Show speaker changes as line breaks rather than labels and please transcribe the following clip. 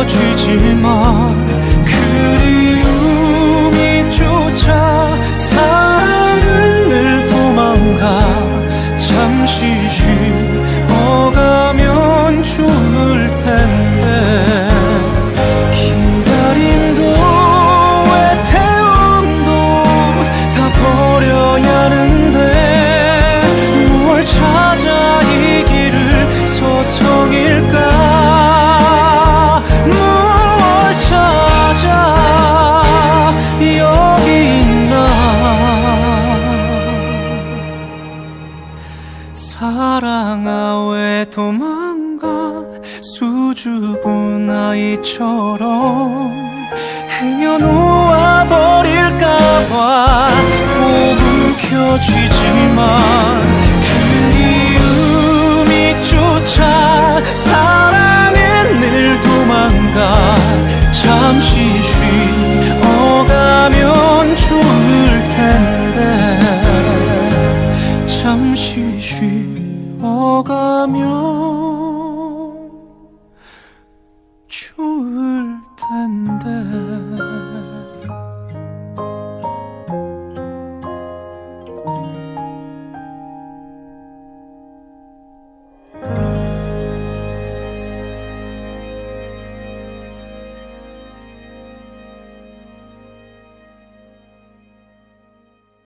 움켜쥐지만 그리움이 쫓아 사랑은 늘 도망가. 잠시 쉬어가면 좋을 텐데 사랑아 왜 도망가 수줍은 아이처럼 행여놓아 버릴까봐 꿈은 켜지지만 그리움이 쫓아 사랑은 늘 도망가 잠시 쉬어가며